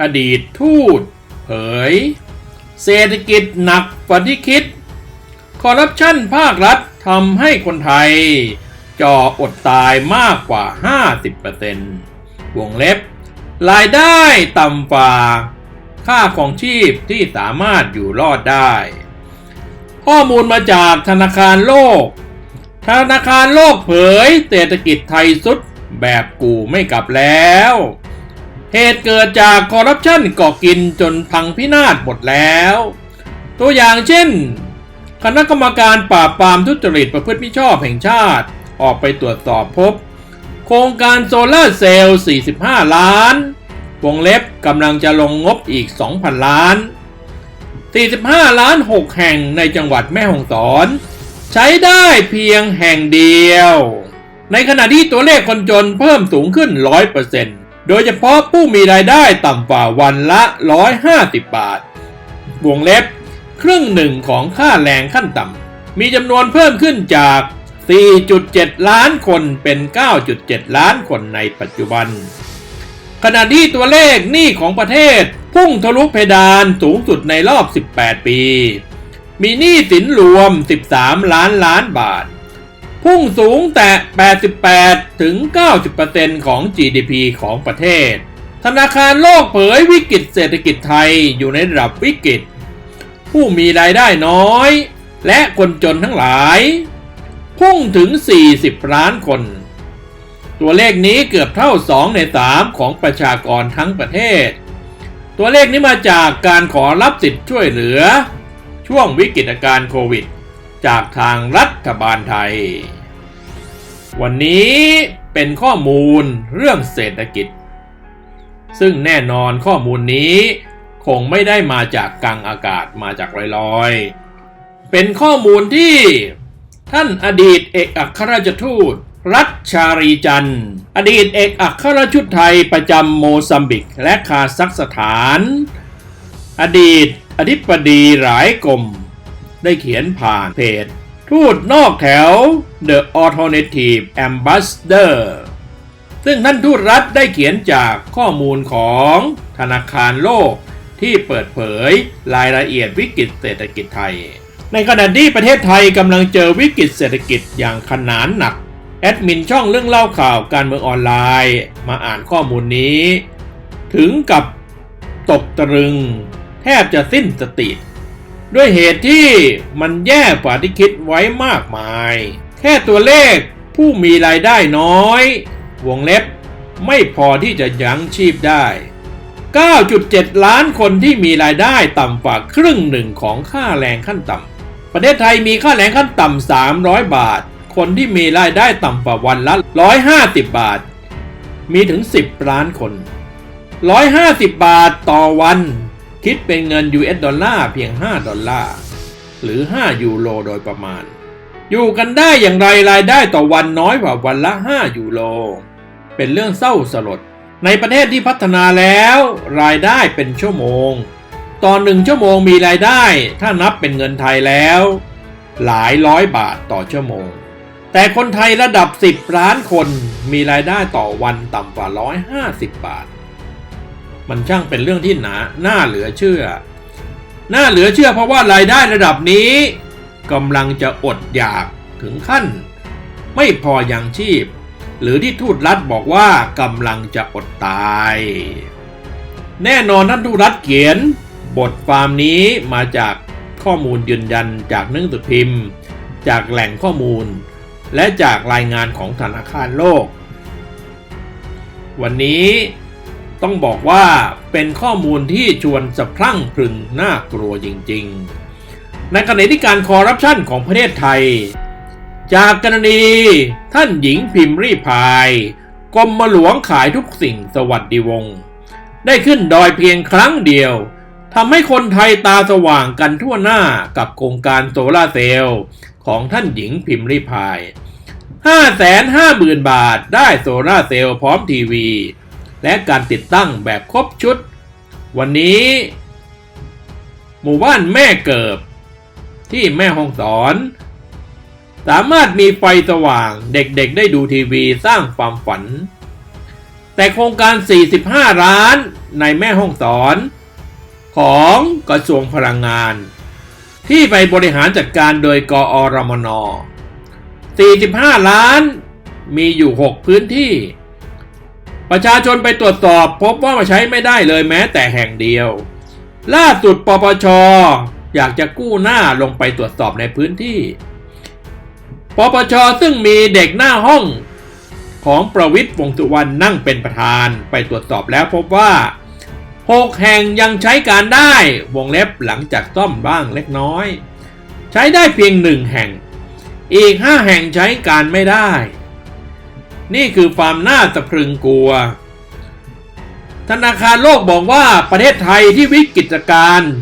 อดีตทูต เผย เศรษฐกิจหนักกว่าที่คิด คอร์รัปชันภาครัฐทำให้คนไทยจออดตายมากกว่า 50%วงเล็บ รายได้ต่ำกว่า ค่าของชีพที่สามารถอยู่รอดได้ ข้อมูลมาจากธนาคารโลก ธนาคารโลกเผยเศรษฐกิจไทยสุดแบบกูไม่กลับแล้ว เหตุเกิดจากคอร์รัปชันก่อกินจนพังพินาศหมดแล้ว ตัวอย่างเช่น คณะกรรมการปราบปรามทุจริตประพฤติมิชอบแห่งชาติ ออกไปตรวจสอบพบ โครงการโซลาร์เซลล์ 45 ล้าน วงเล็บกำลังจะลงงบอีก 2,000 ล้าน 45 ล้าน 6 แห่งในจังหวัดแม่ฮ่องสอน ใช้ได้เพียงแห่งเดียว ในขณะที่ตัวเลขคนจนเพิ่มสูงขึ้น 100% โดยเฉพาะผู้มีรายได้ต่ำกว่าวันละ 150 บาท วงเล็บ ครึ่งหนึ่งของค่าแรงขั้นต่ำ มีจำนวนเพิ่มขึ้นจาก 4.7 ล้านคนเป็น 9.7 ล้านคนในปัจจุบัน ขณะที่ตัวเลขหนี้ของประเทศ พุ่งทะลุเพดานสูงสุดในรอบ 18 ปี มีหนี้สินรวม 13 ล้านล้านบาท พุ่งสูงแต่ 88 ถึง 90%ของ GDP ของประเทศ ธนาคารโลกเผยวิกฤตเศรษฐกิจไทยอยู่ในระดับวิกฤต ผู้มีรายได้น้อย และคนจนทั้งหลาย พุ่งถึง 40 ล้านคน ตัวเลขนี้เกือบเท่า 2 ใน 3 ของประชากรทั้งประเทศ ตัวเลขนี้มาจากการขอรับสิทธิ์ช่วยเหลือ ช่วงวิกฤตการโควิด จากทางรัฐบาลไทย วันนี้เป็นข้อมูลเรื่องเศรษฐกิจ ซึ่งแน่นอนข้อมูลนี้คงไม่ได้มาจากกลางอากาศมาจากลอยๆ เป็นข้อมูลที่ท่านอดีตเอกอัครราชทูต รัชชารีจันทร์ อดีตเอกอัครราชทูตไทยประจำโมซัมบิกและคาซัคสถาน อดีตอธิบดีหลายกรม ได้เขียนผ่านเพจ ทูตนอกแถว The Alternative Ambassador ซึ่งท่านทูตรัฐได้เขียนจากข้อมูลของธนาคารโลกที่เปิดเผยรายละเอียดวิกฤตเศรษฐกิจไทย ในขณะที่ประเทศไทยกำลังเจอวิกฤตเศรษฐกิจอย่างขนานหนัก แอดมินช่องเรื่องเล่าข่าวการเมืองออนไลน์ มาอ่านข้อมูลนี้ ถึงกับตกตะลึง แทบจะสิ้นสติ ด้วยเหตุที่มันแย่กว่าที่คิดไว้มากมาย แค่ตัวเลขผู้มีรายได้น้อย วงเล็บไม่พอที่จะยั้งชีพได้ 9.7 ล้านคนที่มีรายได้ต่ำกว่าครึ่งหนึ่งของค่าแรงขั้นต่ำ ประเทศไทยมีค่าแรงขั้นต่ำ 300 บาท คนที่มีรายได้ต่ำกว่าวันละ 150 บาท มีถึง 10 ล้านคน 150 บาทต่อวัน คิดเป็นเงิน US ดอลลาร์เพียง 5 ดอลลาร์ หรือ 5 ยูโรโดยประมาณ อยู่กันได้อย่างไรรายได้ต่อวันน้อยกว่าวันละ 5 ยูโร เป็นเรื่องเศร้าสลด ในประเทศที่พัฒนาแล้ว รายได้เป็นชั่วโมง ตอนหนึ่งชั่วโมงมีรายได้ ถ้านับเป็นเงินไทยแล้ว หลายร้อยบาทต่อชั่วโมง แต่คนไทยระดับ 10 ล้านคนมีรายได้ต่อวันต่ำกว่า 150 บาท มันช่างเป็นเรื่องที่หนาน่าเหลือเชื่อน่าเหลือเชื่อเพราะว่ารายได้ระดับนี้กำลังจะอดอยากถึงขั้น ไม่พอยังชีพ หรือที่ทูตรัฐบอกว่ากำลังจะอดตาย แน่นอนท่านทูตรัฐเขียน บทความนี้มาจากข้อมูลยืนยันจากหนังสือพิมพ์ จากแหล่งข้อมูล และจากรายงานของธนาคารโลก วันนี้ ต้องบอกว่าเป็นข้อมูลที่ชวนสะพรั่งพรึงน่ากลัวจริงๆ ในขณะที่การคอร์รัปชันของประเทศไทย จากกรณีท่านหญิงพิมพ์รีพายกรมหลวงขายทุกสิ่งสวัสดิวงศ์ได้ขึ้นดอยเพียงครั้งเดียวทำให้คนไทยตาสว่างกันทั่วหน้ากับโครงการโซลาเซลล์ของท่านหญิงพิมพ์รีพาย 550,000 บาทได้โซลาเซลล์พร้อมทีวี และการติดตั้งแบบครบชุด วันนี้ หมู่บ้านแม่เกิบ ที่แม่ห้องสอน สามารถมีไฟสว่างเด็กๆได้ดูทีวีสร้างความฝัน แต่โครงการ 45ล้านในแม่ห้องสอน ของกระทรวงพลังงาน ที่ไปบริหารจัดการโดยกอรมน 45 ล้านมีอยู่ 6 พื้นที่ ประชาชนไปตรวจสอบพบว่ามาใช้ไม่ได้เลยแม้แต่แห่งเดียว ล่าสุดปปชอยากจะกู้หน้าลงไปตรวจสอบในพื้นที่ ปปชซึ่งมีเด็กหน้าห้อง ของประวิทย์วงษ์สุวรรณนั่งเป็นประธานไปตรวจสอบแล้วพบว่า 6 แห่งยังใช้การได้วงเล็บหลังจากซ่อมบ้างเล็กน้อย ใช้ได้เพียงหนึ่งแห่ง อีก 5 แห่งใช้การไม่ได้ นี่คือความน่าสะพรึงกลัว ธนาคารโลกบอกว่าประเทศไทยที่วิกฤตการณ์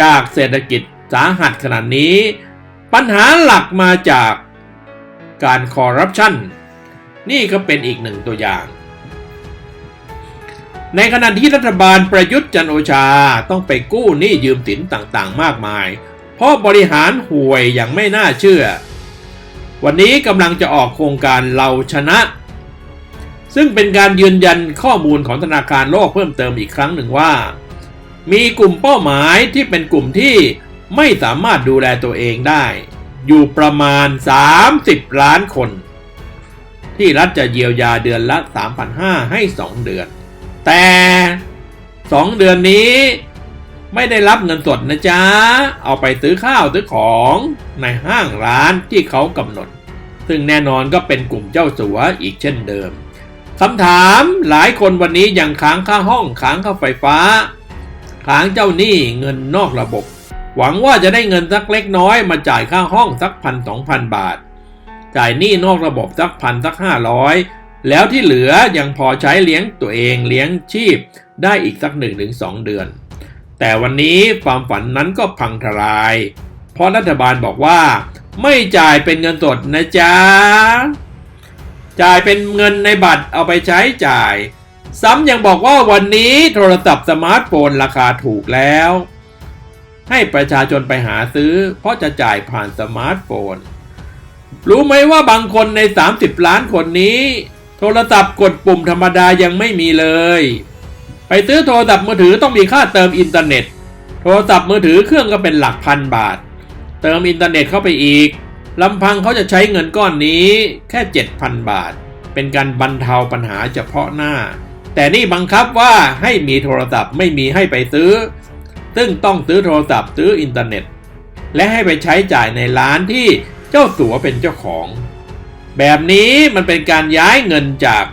จากเศรษฐกิจสาหัสขนาดนี้ ปัญหาหลักมาจากการคอร์รัปชันนี่ก็เป็นอีกหนึ่งตัวอย่าง ในขณะที่รัฐบาลประยุทธ์จันโอชาต้องไปกู้หนี้ยืมสินต่างๆ มากมาย เพราะบริหารห่วยอย่างไม่น่าเชื่อ วันนี้กำลังจะออกโครงการเราชนะ ซึ่งเป็นการยืนยันข้อมูลของธนาคารโลกเพิ่มเติมอีกครั้งหนึ่งว่า มีกลุ่มเป้าหมายที่เป็นกลุ่มที่ไม่สามารถดูแลตัวเองได้ อยู่ประมาณ 30 ล้านคน ที่รัฐจะเยียวยาเดือนละ 3,500 ให้ 2 เดือน แต่ 2 เดือนนี้ ไม่ได้รับเงินสดนะจ๊ะ เอาไปซื้อข้าวซื้อของในห้างร้านที่เขากำหนด ซึ่งแน่นอนก็เป็นกลุ่มเจ้าสัวอีกเช่นเดิมคำถามหลายคนวันนี้ยังค้างค่าห้องค้างค่าไฟฟ้า ค้างเจ้าหนี้เงินนอกระบบ หวังว่าจะได้เงินสักเล็กน้อยมาจ่ายค่าห้องสักพันสองพันบาท จ่ายหนี้นอกระบบสักพันสักห้าร้อยแล้วที่เหลือยังพอใช้เลี้ยงตัวเองเลี้ยงชีพได้อีกสักหนึ่งถึงสองเดือน แต่วันนี้ความฝันนั้นก็พังทลาย เพราะรัฐบาลบอกว่า ไม่จ่ายเป็นเงินสดนะจ๊ะ จ่ายเป็นเงินในบัตรเอาไปใช้จ่าย ซ้ำยังบอกว่าวันนี้โทรศัพท์สมาร์ทโฟนราคาถูกแล้ว ให้ประชาชนไปหาซื้อ เพราะจะจ่ายผ่านสมาร์ทโฟน รู้ไหมว่าบางคนใน 30 ล้านคนนี้ โทรศัพท์กดปุ่มธรรมดายังไม่มีเลย ไปซื้อโทรศัพท์มือถือต้องมีค่าเติมอินเทอร์เน็ต โทรศัพท์มือถือเครื่องก็เป็นหลักพันบาท เติมอินเทอร์เน็ตเข้าไปอีกลำพังเขาจะใช้เงินก้อนนี้แค่ 7,000 บาท เป็นการบรรเทาปัญหาเฉพาะหน้า แต่นี่บังคับว่าให้มีโทรศัพท์ไม่มีให้ไปซื้อ ซึ่งต้องซื้อโทรศัพท์ซื้ออินเทอร์เน็ต และให้ไปใช้จ่ายในร้านที่เจ้าสัวเป็นเจ้าของ แบบนี้มันเป็นการย้ายเงินจาก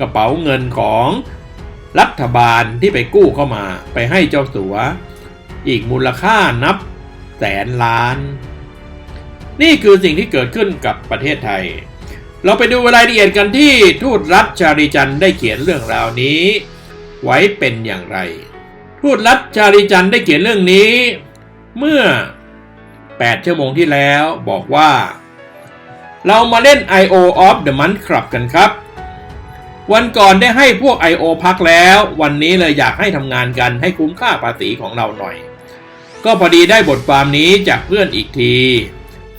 กระเป๋าเงินของ รัฐบาลที่ไปกู้เข้ามาไปให้เจ้าสัว อีกมูลค่านับแสนล้าน นี่คือสิ่งที่เกิดขึ้นกับประเทศไทย เราไปดูรายละเอียดกันที่ทูตรัฐชาลีจันได้เขียนเรื่องราวนี้ ไว้เป็นอย่างไร ทูตรัฐชาลีจันได้เขียนเรื่องนี้ เมื่อ 8 ชั่วโมงที่แล้วบอกว่า เรามาเล่น I.O. of the Month Club กันครับ วันก่อนได้ให้พวก I.O. พักแล้ว วันนี้เลยอยากให้ทำงานกันให้คุ้มค่าภาษีของเราหน่อย ก็พอดีได้บทความนี้จากเพื่อนอีกที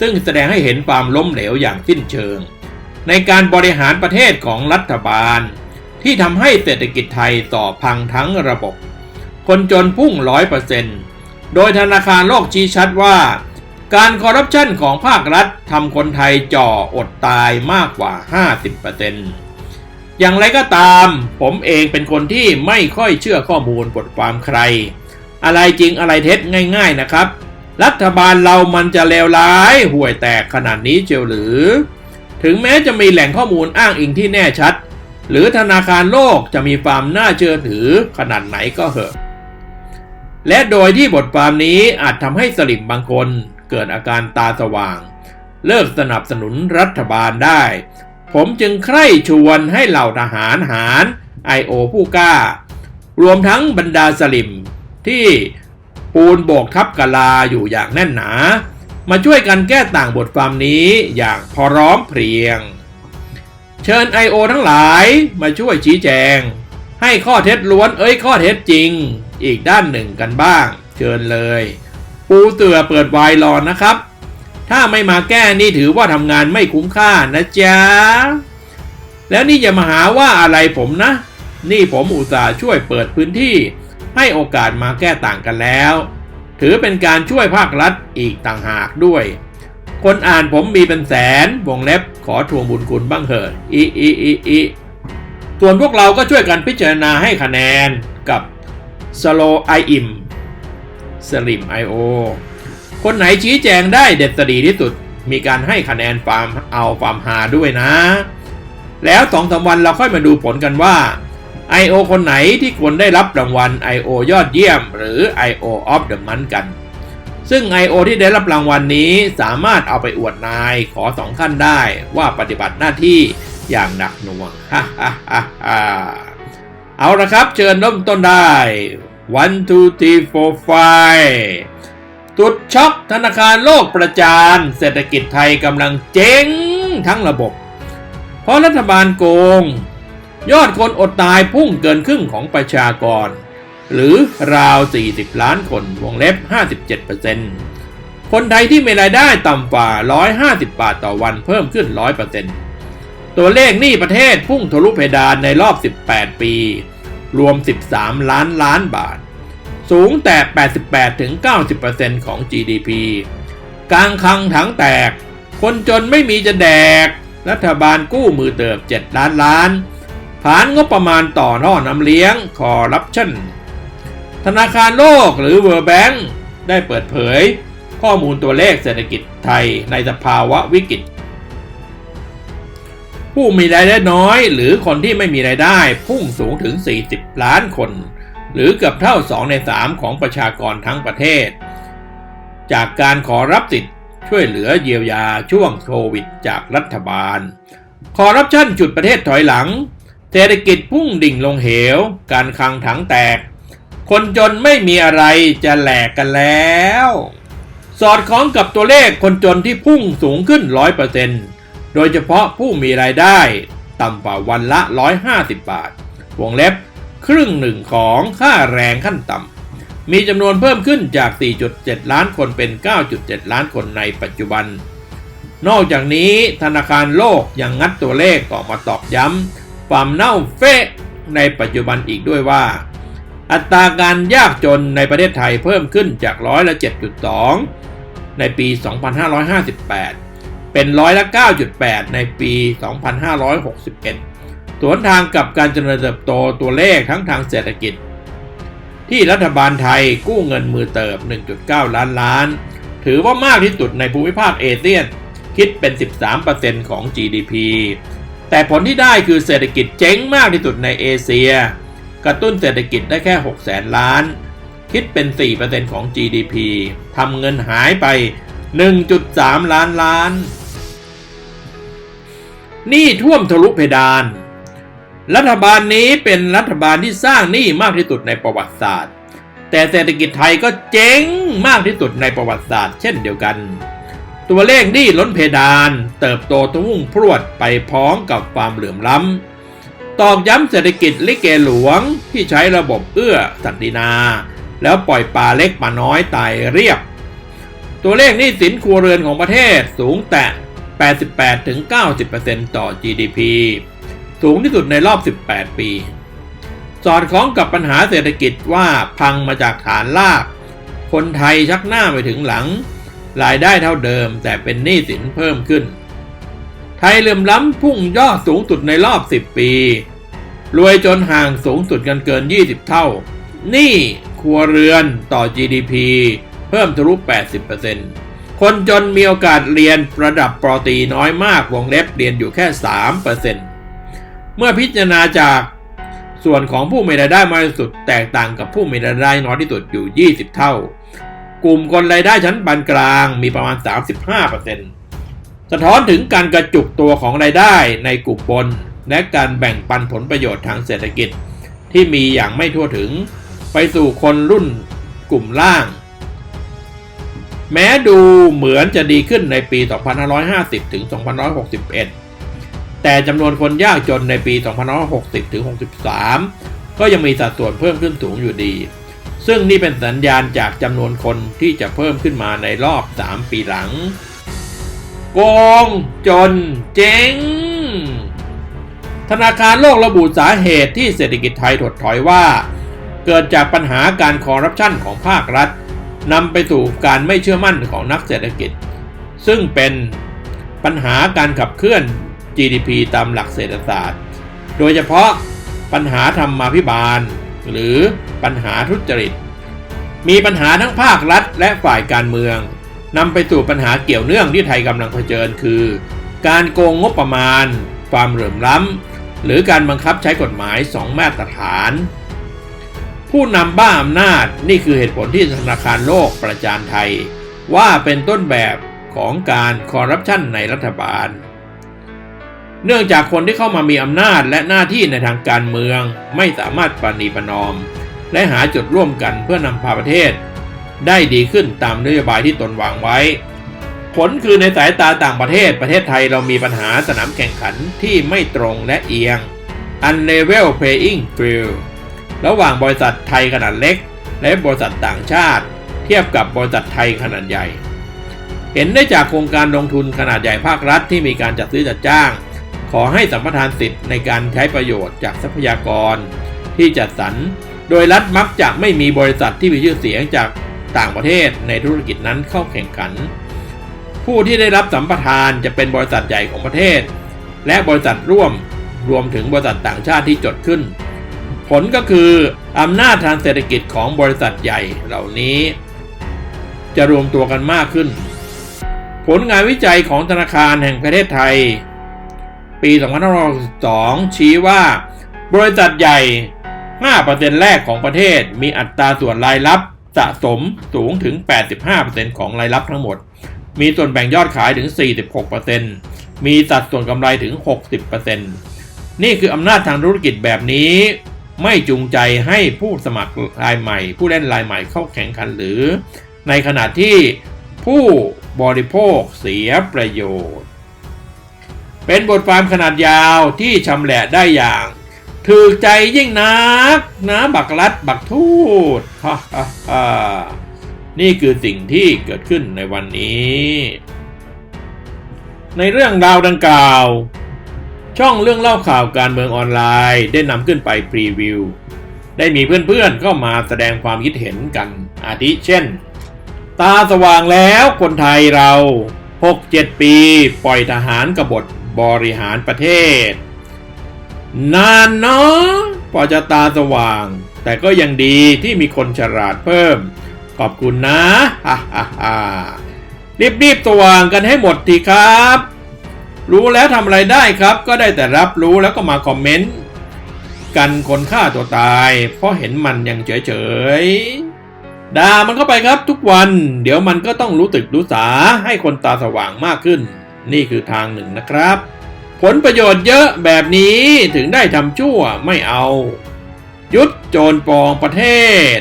ซึ่งแสดงให้เห็นความล้มเหลวอย่างสิ้นเชิง ในการบริหารประเทศของรัฐบาล ที่ทำให้เศรษฐกิจไทยต่อพังทั้งระบบ คนจนพุ่งร้อยเปอร์เซ็นต์โดยธนาคารโลกชี้ชัดว่า การคอร์รัปชันของภาครัฐทำคนไทยจ่ออดตายมากกว่า 50% อย่างไรก็ตาม ผมเองเป็นคนที่ไม่ค่อยเชื่อข้อมูลบทความใคร อะไรจริงอะไรเท็จง่าย ๆนะครับ รัฐบาลเรามันจะเลวร้ายห่วยแตกขนาดนี้เจียวหรือ ถึงแม้จะมีแหล่งข้อมูลอ้างอิงที่แน่ชัด หรือธนาคารโลกจะมีความน่าเชื่อถือขนาดไหนก็เหอะ และโดยที่บทความนี้อาจทำให้สลิมบางคนเกิดอาการตาสว่าง เลิกสนับสนุนรัฐบาลได้ ผมจึงใคร่ชวนให้เหล่าทหารหารไอโอผู้กล้า รวมทั้งบรรดาสลิม ที่ปูนโบกทับกะลาอยู่อย่างแน่นหนา มาช่วยกันแก้ต่างบทความนี้อย่างพร้อมเพรียง เชิญ I.O. ทั้งหลายมาช่วยชี้แจง ให้ข้อเท็จล้วนเอ้ยข้อเท็จจริง อีกด้านหนึ่งกันบ้าง เชิญเลย ปูเตือเปิดไวรอนะครับ ถ้าไม่มาแก้นี่ถือว่าทำงานไม่คุ้มค่านะจ๊ะ แล้วนี่อย่ามาหาว่าอะไรผมนะ นี่ผมอุตส่าห์ช่วยเปิดพื้นที่ ให้โอกาสมาแก้ต่างกันแล้ว ถือเป็นการช่วยภาครัฐอีกต่างหากด้วย คนอ่านผมมีเป็นแสน วงเล็บขอทวงบุญคุณบ้างเถอะอีอีอีอีส่วนพวกเราก็ช่วยกันพิจารณาให้คะแนนกับ Slow i im Slim IO คนไหนชี้แจงได้เด็ดสดีที่สุด มีการให้คะแนนฟาร์มเอาฟาร์มฮาด้วยนะ แล้วสองสาวันเราค่อยมาดูผลกันว่า I.O. คนไหนที่ควรได้รับรางวัล I.O. ยอดเยี่ยม หรือ I.O. of the month กัน ซึ่ง I.O. ที่ได้รับรางวัลนนี้สามารถเอาไปอวดนายขอสองขั้นได้ว่าปฏิบัติหน้าที่อย่างหนักหน่วงฮ่าฮ่าฮ่าฮ่าเอาละครับ เชิญเริ่มต้นได้ one two three four five ตุดช็อกธนาคารโลกประจาน เศรษฐกิจไทยกำลังเจ๊งทั้งระบบ เพราะรัฐบาลโกง ยอดคนอดตายพุ่งเกินครึ่งของประชากร หรือราว 40 ล้านคนวงเล็บ 57%คนไทยที่มีรายได้ต่ำกว่า 150 บาทต่อวันเพิ่มขึ้น 100%ตัวเลขหนี้ประเทศพุ่งทะลุเพดานในรอบ 18 ปี รวม 13 ล้านล้านบาท สูงแต่ 88-90%ของ GDP กลางคังถังแตก คนจนไม่มีจะแดก รัฐบาลกู้มือเติบ 7 ล้านล้าน ผ่านงบประมาณต่อน่อน้ำเลี้ยงคอร์รัปชันธนาคารโลกหรือ World Bank ได้เปิดเผย ข้อมูลตัวเลขเศรษฐกิจไทยในสภาวะวิกฤตผู้มีรายได้น้อย หรือคนที่ไม่มีรายได้พุ่งสูงถึง 40 ล้านคน หรือเกือบเท่า 2 ใน 3 ของประชากรทั้งประเทศ จากการขอรับสิทธิ์ช่วยเหลือเยียวยาช่วงโควิดจากรัฐบาล คอร์รัปชันจุดประเทศถอยหลัง เศรษฐกิจพุ่งดิ่งลงเหว การคลังถังแตก คนจนไม่มีอะไรจะแหลกกันแล้ว สอดคล้องกับตัวเลขคนจนที่พุ่งสูงขึ้น 100%โดยเฉพาะผู้มีรายได้ ต่ำกว่าวันละ 150 บาท วงเล็บ ครึ่งหนึ่งของค่าแรงขั้นต่ำ มีจำนวนเพิ่มขึ้นจาก 4.7 ล้านคนเป็น 9.7 ล้านคนในปัจจุบัน นอกจากนี้ธนาคารโลกยังงัดตัวเลขออกมาตอกย้ำความเน่าเฟะในปัจจุบันอีกด้วยว่า อัตราการยากจนในประเทศไทยเพิ่มขึ้นจากร้อยละ 7.2 ในปี 2558 เป็นร้อยละ 9.8 ในปี 2561 สวนทางกับการเจริญเติบโตตัวเลขทั้งทางเศรษฐกิจ ที่รัฐบาลไทยกู้เงินมือเติบ 1.9 ล้านล้าน ถือว่ามากที่สุดในภูมิภาคเอเชียคิดเป็น 13%ของ GDP แต่ผลที่ได้คือเศรษฐกิจเจ๊งมากที่สุดในเอเชีย กระตุ้นเศรษฐกิจได้แค่6แสนล้าน คิดเป็น 4%ของ GDP ทำเงินหายไป 1.3 ล้านล้าน นี้ท่วมทะลุเพดาน รัฐบาลนี้เป็นรัฐบาลที่สร้างหนี้มากที่สุดในประวัติศาสตร์ แต่เศรษฐกิจไทยก็เจ๊งมากที่สุดในประวัติศาสตร์ เช่นเดียวกัน ตัวเลขหนี้ล้นเพดาน เติบโตทะวุ่งพรวดไปพร้อมกับความเหลื่อมล้ำ ตอกย้ำเศรษฐกิจลิเกหลวงที่ใช้ระบบเอื้อสันตินา แล้วปล่อยปลาเล็กปลาน้อยตายเรียบ ตัวเลขหนี้สินครัวเรือนของประเทศสูงแต่ 88-90%ต่อ GDP สูงที่สุดในรอบ 18 ปี สอดคล้องกับปัญหาเศรษฐกิจว่าพังมาจากฐานลาก คนไทยชักหน้าไปถึงหลัง รายได้เท่าเดิมแต่เป็นหนี้สินเพิ่มขึ้น ไทยเลื่อมล้ำพุ่งยอดสูงสุดในรอบ 10 ปี รวยจนห่างสูงสุดกันเกิน 20 เท่าหนี้ครัวเรือนต่อ GDP เพิ่มทะลุ 80%คนจนมีโอกาสเรียนระดับปรตีน้อยมากวงเล็บเรียนอยู่แค่ 3% เมื่อพิจารณาจากส่วนของผู้มีรายได้มากที่สุด แตกต่างกับผู้มีรายได้น้อยที่สุดอยู่ 20 เท่า กลุ่มคนรายได้ชั้นปานกลางมีประมาณ 35%สะท้อนถึงการกระจุกตัวของรายได้ในกลุ่มบน และการแบ่งปันผลประโยชน์ทางเศรษฐกิจ ที่มีอย่างไม่ทั่วถึง ไปสู่คนรุ่นกลุ่มล่าง แม้ดูเหมือนจะดีขึ้นในปี 2550 ถึง 2561 แต่จำนวนคนยากจนในปี 2560 ถึง 63 ก็ยังมีสัดส่วนเพิ่มขึ้นสูงอยู่ดี ซึ่งนี่เป็นสัญญาณจากจำนวนคนที่จะเพิ่มขึ้นมาในรอบ 3 ปีหลัง โกง จน เจ๊ง ธนาคารโลกระบุสาเหตุที่เศรษฐกิจไทยถดถอยว่า เกิดจากปัญหาการคอร์รัปชันของภาครัฐนำไปสู่การไม่เชื่อมั่นของนักเศรษฐกิจ ซึ่งเป็นปัญหาการขับเคลื่อน GDP ตามหลักเศรษฐศาสตร์ โดยเฉพาะปัญหาธรรมาภิบาล หรือปัญหาทุจริต มีปัญหาทั้งภาครัฐและฝ่ายการเมืองนำไปสู่ปัญหาเกี่ยวเนื่องที่ไทยกำลังเผชิญคือ การโกงงบประมาณ ความเหลื่อมล้ำ หรือการบังคับใช้กฎหมายสองมาตรฐาน ผู้นำบ้าอำนาจนี่คือเหตุผลที่ธนาคารโลกประจานไทย ว่าเป็นต้นแบบของการคอร์รัปชันในรัฐบาล เนื่องจากคนที่เข้ามามีอำนาจและหน้าที่ในทางการเมืองไม่สามารถปณีประนอม และหาจุดร่วมกันเพื่อนำพาประเทศ ได้ดีขึ้นตามนโยบายที่ตนวางไว้ ผลคือในสายตาต่างประเทศประเทศไทยเรามีปัญหาสนามแข่งขันที่ไม่ตรงและเอียง unlevel playing field ระหว่างบริษัทไทยขนาดเล็ก และบริษัทต่างชาติ เทียบกับบริษัทไทยขนาดใหญ่ เห็นได้จากโครงการลงทุนขนาดใหญ่ภาครัฐที่มีการจัดซื้อจัดจ้าง ขอให้สัมปทานสิทธิ์ในการใช้ประโยชน์จากทรัพยากร ที่จัดสรร โดยรัฐมักจะไม่มีบริษัทที่มีชื่อเสียงจากต่างประเทศในธุรกิจนั้นเข้าแข่งขัน ผู้ที่ได้รับสัมปทานจะเป็นบริษัทใหญ่ของประเทศ และบริษัทร่วมรวมถึงบริษัทต่างชาติที่จดขึ้น ผลก็คืออำนาจทางเศรษฐกิจของบริษัทใหญ่เหล่านี้ จะรวมตัวกันมากขึ้น ผลงานวิจัยของธนาคารแห่งประเทศไทย ปี 2562 ชี้ว่า บริษัทใหญ่ 5%แรกของประเทศมีอัตราส่วนรายรับสะสมสูงถึง 85%ของรายรับทั้งหมด มีส่วนแบ่งยอดขายถึง 46%มีสัดส่วนกำไรถึง 60%นี่คืออำนาจทางธุรกิจแบบนี้ ไม่จูงใจให้ผู้สมัครรายใหม่ ผู้เล่นรายใหม่เข้าแข่งขันหรือ ในขณะที่ผู้บริโภคเสียประโยชน์ เป็นบทความขนาดยาวที่ชำแหละได้อย่างถือใจยิ่งนักนะบักรัดบักทูดฮ่าฮ่าฮ่านี่คือสิ่งที่เกิดขึ้นในวันนี้ ในเรื่องราวดังกล่าว ช่องเรื่องเล่าข่าวการเมืองออนไลน์ได้นำขึ้นไปพรีวิว ได้มีเพื่อนๆเข้ามาแสดงความคิดเห็นกันอาทิเช่น ตาสว่างแล้วคนไทยเรา 6-7 ปี ปล่อยทหารกบฏ บริหารประเทศ นานเนาะพอจะตาสว่าง แต่ก็ยังดีที่มีคนฉลาดเพิ่ม ขอบคุณนะฮ่าฮ่าฮ่ารีบๆสว่างกันให้หมดทีครับ รู้แล้วทำอะไรได้ครับ ก็ได้แต่รับรู้แล้วก็มาคอมเมนต์กันคนฆ่าตัวตาย เพราะเห็นมันยังเฉยๆด่ามันเข้าไปครับทุกวัน เดี๋ยวมันก็ต้องรู้ตึกรู้สาให้คนตาสว่างมากขึ้น นี่คือทางหนึ่งนะครับ ผลประโยชน์เยอะแบบนี้ถึงได้ทำชั่วไม่เอา ยุดโจรปองประเทศ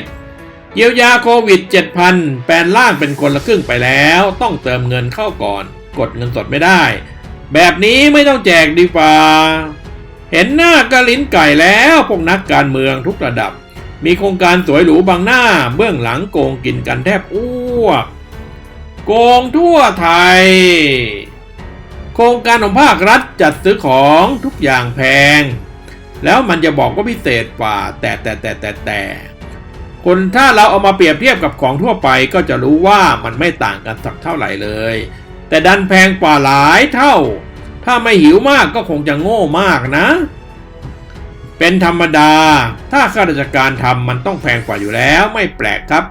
เยียวยาโควิด 7,000 แปลนล่างเป็นคนละครึ่งไปแล้ว ต้องเติมเงินเข้าก่อน กดเงินสดไม่ได้ แบบนี้ไม่ต้องแจกดีกว่าเห็นหน้ากระลิ้นไก่แล้วพวกนักการเมืองทุกระดับ มีโครงการสวยหรูบางหน้า เบื้องหลังโกงกินกันแทบอ้วกโกงทั่วไทย ครงการของภาครัฐจัดซื้อของทุกอย่างแพง แล้วมันจะบอกว่าพิเศษกว่า แต่แต่แต่แต่แต่คนถ้าเราเอามาเปรียบเทียบกับของทั่วไปก็จะรู้ว่ามันไม่ต่างกันสักเท่าไหร่เลย แต่ดันแพงกว่าหลายเท่า ถ้าไม่หิวมากก็คงจะโง่มากนะ เป็นธรรมดา ถ้าข้าราชการทำมันต้องแพงกว่าอยู่แล้วไม่แปลกครับ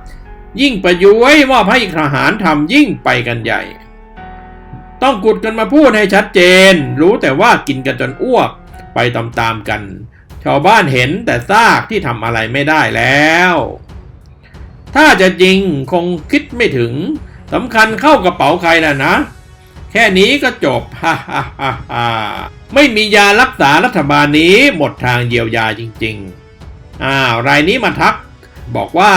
ยิ่งประยุ้ยมอบให้ทหารทำยิ่งไปกันใหญ่ ต้องกุดกันมาพูดให้ชัดเจน รู้แต่ว่ากินกันจนอ้วก ไปตามๆกัน ชาวบ้านเห็นแต่ซากที่ทำอะไรไม่ได้แล้ว ถ้าจะจริงคงคิดไม่ถึงสำคัญเข้ากระเป๋าใครนะนะ แค่นี้ก็จบฮ่าฮ่าฮ่าฮ่าไม่มียารักษารัฐบาลนี้หมดทางเยียวยาจริง ๆ อ้าวรายนี้มาทัก บอกว่า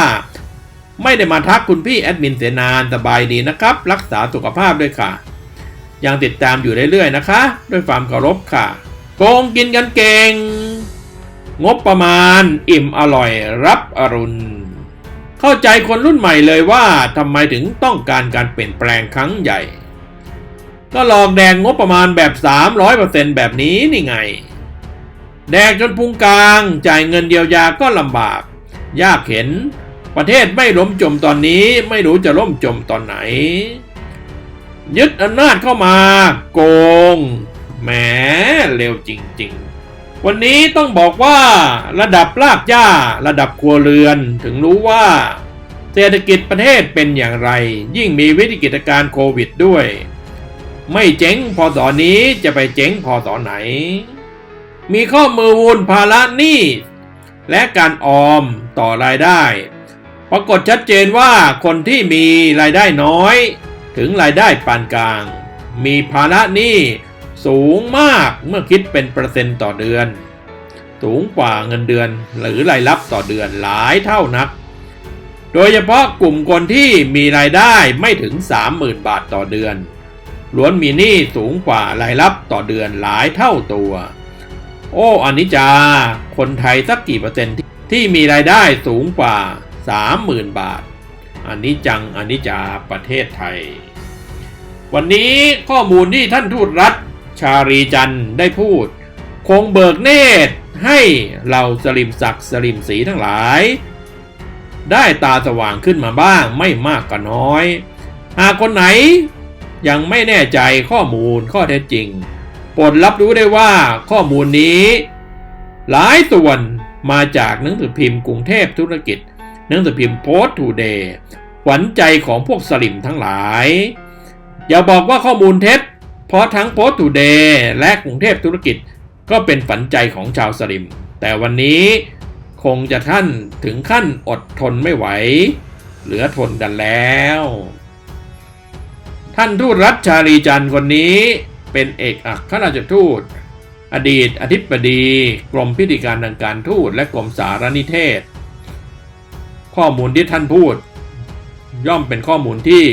ไม่ได้มาทักคุณพี่แอดมินเสนานสบายดีนะครับ รักษาสุขภาพด้วยค่ะ ยังติดตามอยู่เรื่อยๆนะคะ ด้วยความเคารพค่ะ โกงกินกันเก่ง งบประมาณอิ่มอร่อยรับอรุณ เข้าใจคนรุ่นใหม่เลยว่าทำไมถึงต้องการการเปลี่ยนแปลงครั้งใหญ่ ก็หลอกแดงงบประมาณแบบ 300%แบบนี้นี่ไง แดกจนพุงกลางจ่ายเงินเดียวยาก็ลำบาก ยากเห็นประเทศไม่ล้มจมตอนนี้ไม่รู้จะล่มจมตอนไหน ยึดอำนาจเข้ามาโกงแหมเร็วจริง ๆ วันนี้ต้องบอกว่าระดับลากหญ้าระดับครัวเรือนถึงรู้ว่า เศรษฐกิจประเทศเป็นอย่างไร ยิ่งมีวิกฤตการโควิดด้วย ไม่เจ๊งพอสอนนี้จะไปเจ๊งพอสอนไหน มีข้อมือวูลภาระหนี้และการออมต่อรายได้ ปรากฏชัดเจนว่าคนที่มีรายได้น้อย ถึงรายได้ปานกลาง มีภาระหนี้สูงมากเมื่อคิดเป็นเปอร์เซ็นต์ต่อเดือน สูงกว่าเงินเดือนหรือรายรับต่อเดือนหลายเท่านัก โดยเฉพาะกลุ่มคนที่มีรายได้ไม่ถึง 30,000 บาทต่อเดือน ล้วนมีหนี้สูงกว่ารายรับต่อเดือนหลายเท่าตัว โอ้อนิจจาคนไทยสักกี่เปอร์เซ็นต์ที่ที่มีรายได้สูงกว่า 30,000 บาท อันนี้จังอันนี้จาประเทศไทย วันนี้ข้อมูลที่ท่านทูตรัฐชารีจันได้พูด คงเบิกเนตรให้เราสลิมศักดิ์สลิมสีทั้งหลาย ได้ตาสว่างขึ้นมาบ้างไม่มากก็น้อย หากคนไหนยังไม่แน่ใจข้อมูลข้อเท็จจริงโปรดรับรู้ได้ว่าข้อมูลนี้ หลายส่วนมาจากหนังสือพิมพ์กรุงเทพธุรกิจ หนังสือพิมพ์โพสต์ทูเดย์ขวัญใจของพวกสลิมทั้งหลาย อย่าบอกว่าข้อมูลเท็จ เพราะทั้งโพสต์ทูเดย์และกรุงเทพธุรกิจก็เป็นฝันใจของชาวสลิม แต่วันนี้คงจะท่านถึงขั้นอดทนไม่ไหว เหลือทนกันแล้ว ท่านทูตรัฐชาลีจันทร์คนนี้เป็นเอกอัครราชทูต อดีตอธิบดี กรมพิธีการทางการทูตและกรมสารนิเทศ ข้อมูลที่ท่านพูด ย่อมเป็นข้อมูลที่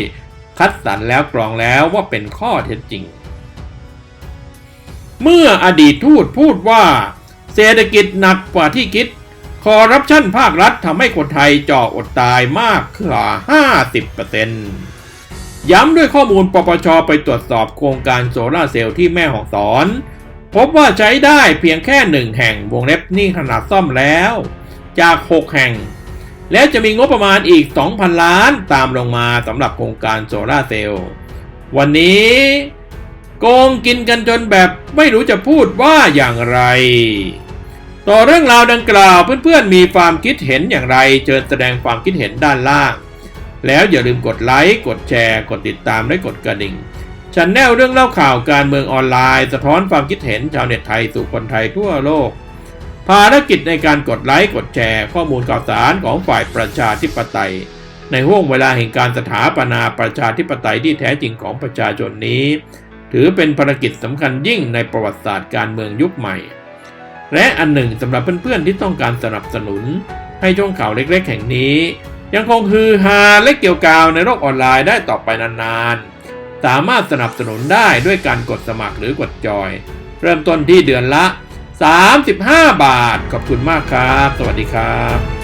คัดสรรแล้วกรองแล้วว่าเป็นข้อเท็จจริง เมื่ออดีตทูตพูดว่า เศรษฐกิจหนักกว่าที่คิด คอร์รัปชันภาครัฐทำให้คนไทยจ่ออดตายมากกว่า50%ย้ำด้วยข้อมูลปปชไปตรวจสอบโครงการโซลาเซลล์ที่แม่ฮ่องสอนพบว่าใช้ได้เพียงแค่หนึ่งแห่งวงเล็บนี่ขนาดซ่อมแล้ว จาก 6 แห่ง และจะมีงบประมาณอีก 2,000 ล้านตามลงมาสำหรับโครงการโซลาเซลล์ วันนี้โกงกินกันจนแบบไม่รู้จะพูดว่าอย่างไร ต่อเรื่องราวดังกล่าวเพื่อนๆมีความคิดเห็นอย่างไรเชิญแสดงความคิดเห็นด้านล่าง แล้วอย่าลืมกดไลค์ กดแชร์ กดติดตามและกดกระดิ่งชันแนลเรื่องเล่าข่าวการเมืองออนไลน์ สะท้อนความคิดเห็นชาวเน็ตไทยสู่คนไทยทั่วโลก ภารกิจในการกดไลค์กดแชร์ข้อมูลข่าวสารของฝ่ายประชาธิปไตย ในห่วงเวลาแห่งการสถาปนาประชาธิปไตยที่แท้จริงของประชาชนนี้ ถือเป็นภารกิจสำคัญยิ่งในประวัติศาสตร์การเมืองยุคใหม่ และอันหนึ่งสำหรับเพื่อนๆที่ต้องการสนับสนุน ให้ช่องข่าวเล็กๆ แห่งนี้ ยังคงฮือฮาและเกี่ยวกาวในโลกออนไลน์ได้ต่อไปนานๆสามารถสนับสนุนได้ด้วยการกดสมัครหรือกดจอย เริ่มต้นที่เดือนละ 35 บาท ขอบคุณมากครับ สวัสดีครับ